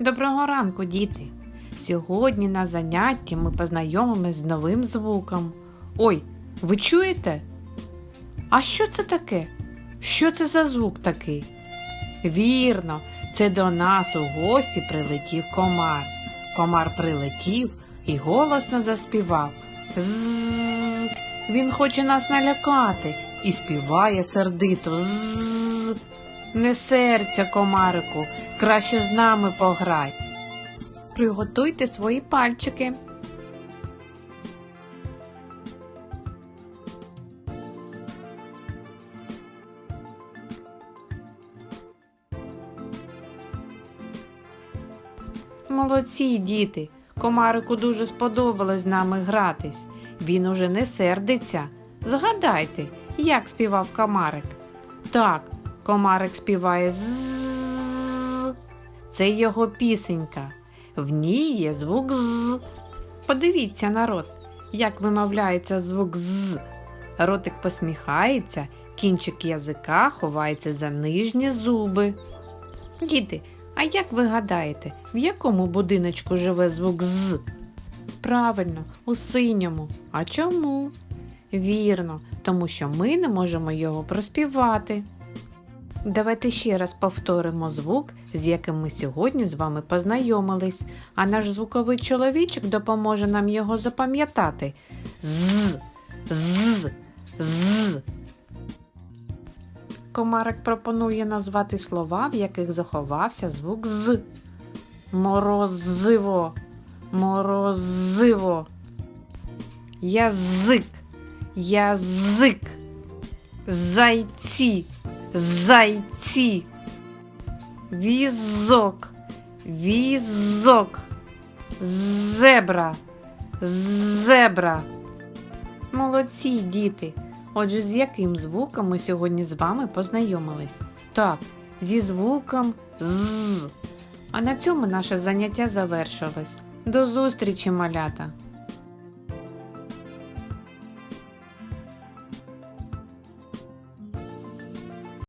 Доброго ранку, діти! Сьогодні на занятті ми познайомимось з новим звуком. Ой, ви чуєте? А що це таке? Що це за звук такий? Вірно, це до нас у гості прилетів комар. Комар прилетів і голосно заспівав. Ззз. Він хоче нас налякати і співає сердито. Ззз. Не серця, комарику, краще з нами пограй. Приготуйте свої пальчики. Молодці, діти. Комарику дуже сподобалось з нами гратись. Він уже не сердиться. Згадайте, як співав комарик. Так, комарик співає з. Це його пісенька. В ній є звук з. Подивіться, народ, як вимовляється звук з. Ротик посміхається, кінчик язика ховається за нижні зуби. Діти, а як ви гадаєте, в якому будиночку живе звук з? Правильно, у синьому. А чому? Вірно, тому що ми не можемо його проспівати. Давайте ще раз повторимо звук, з яким ми сьогодні з вами познайомились, а наш звуковий чоловічок допоможе нам його запам'ятати. З, з, з. Комарик пропонує назвати слова, в яких заховався звук з. Морозиво, морозиво. Язик, язик. Зайці, зайці. Візок, візок. Зебра, зебра. Молодці, діти. Отже, з яким звуком ми сьогодні з вами познайомились? Так, зі звуком з. А на цьому наше заняття завершилось. До зустрічі, малята!